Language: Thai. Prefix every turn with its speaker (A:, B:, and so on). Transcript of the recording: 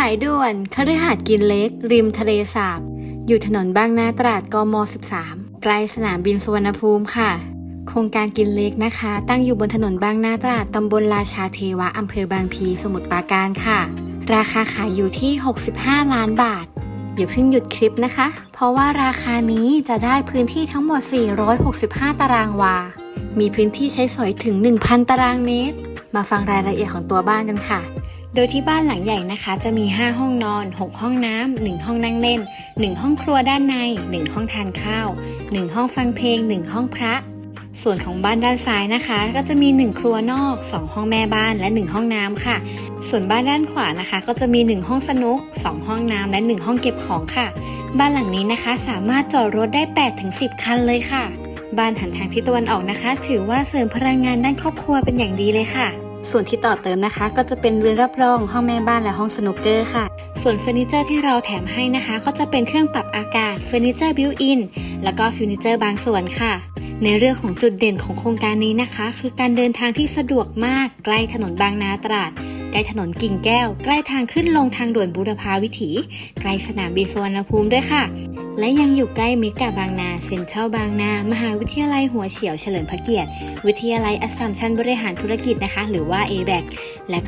A: ขายด่วนคฤหาสน์กินเล็ก ริมทะเลสาบ อยู่ถนนบางนาตราดกม 13 ใกล้สนามบินสุวรรณภูมิค่ะ โครงการกินเล็กนะคะ ตั้งอยู่บนถนนบางนาตราดตำบลราชาเทวะอำเภอบางพีสมุทรปราการค่ะ ราคาขายอยู่ที่ 65 ล้านบาทอย่าเพิ่งหยุดคลิปนะคะ เพราะว่าราคานี้จะได้พื้นที่ทั้งหมด 465 ตารางวา มีพื้นที่ใช้สอยถึง 1,000 ตารางเมตร มาฟังรายละเอียดของตัวบ้านกันค่ะ โดยที่บ้านหลังใหญ่นะคะ จะมี 5 ห้องนอน 6 ห้องน้ำ 1 ห้องนั่งเล่น 1 ห้องครัวด้านใน 1 ห้องทานข้าว 1 ห้องฟังเพลง 1 ห้องพระ ส่วนของบ้านด้านซ้ายนะคะ ก็จะมี 1 ครัวนอก 2 ห้องแม่บ้านและ 1 ห้องน้ำค่ะ ส่วนบ้านด้านขวานะคะ ก็จะมี 1 ห้องสนุก 2 ห้องน้ำและ 1 ห้องเก็บของค่ะ บ้านหลังนี้นะคะสามารถจอดรถได้ 8-10 คันเลยค่ะ บ้านหันทางทิศตะวันออกนะคะ ถือว่าเสริมพลังงานด้านครอบครัวเป็นอย่างดีเลยค่ะ ส่วนที่ต่อเติมนะคะ ก็จะเป็นเรือนรับรอง ห้องแม่บ้านและห้องสนุกเกอร์ค่ะ ส่วนเฟอร์นิเจอร์ที่เราแถมให้นะคะ ก็จะเป็นเครื่องปรับอากาศเฟอร์นิเจอร์บิวอินแล้วก็เฟอร์นิเจอร์บางส่วนค่ะ ในเรื่องของจุดเด่นของโครงการนี้นะคะ คือการเดินทางที่สะดวกมากใกล้ถนนบางนาตราด ใกล้ถนนกิ่งแก้ว ใกล้ทางขึ้นลงทางด่วนบูรพาวิถี ใกล้สนามบินสุวรรณภูมิด้วยค่ะ และยังอยู่ใกล้เมกะบางนา เซ็นทรัลบางนา มหาวิทยาลัยหัวเฉียวเฉลิมพระเกียรติ วิทยาลัยอัสสัมชัญบริหารธุรกิจนะคะ หรือว่า a b a c และ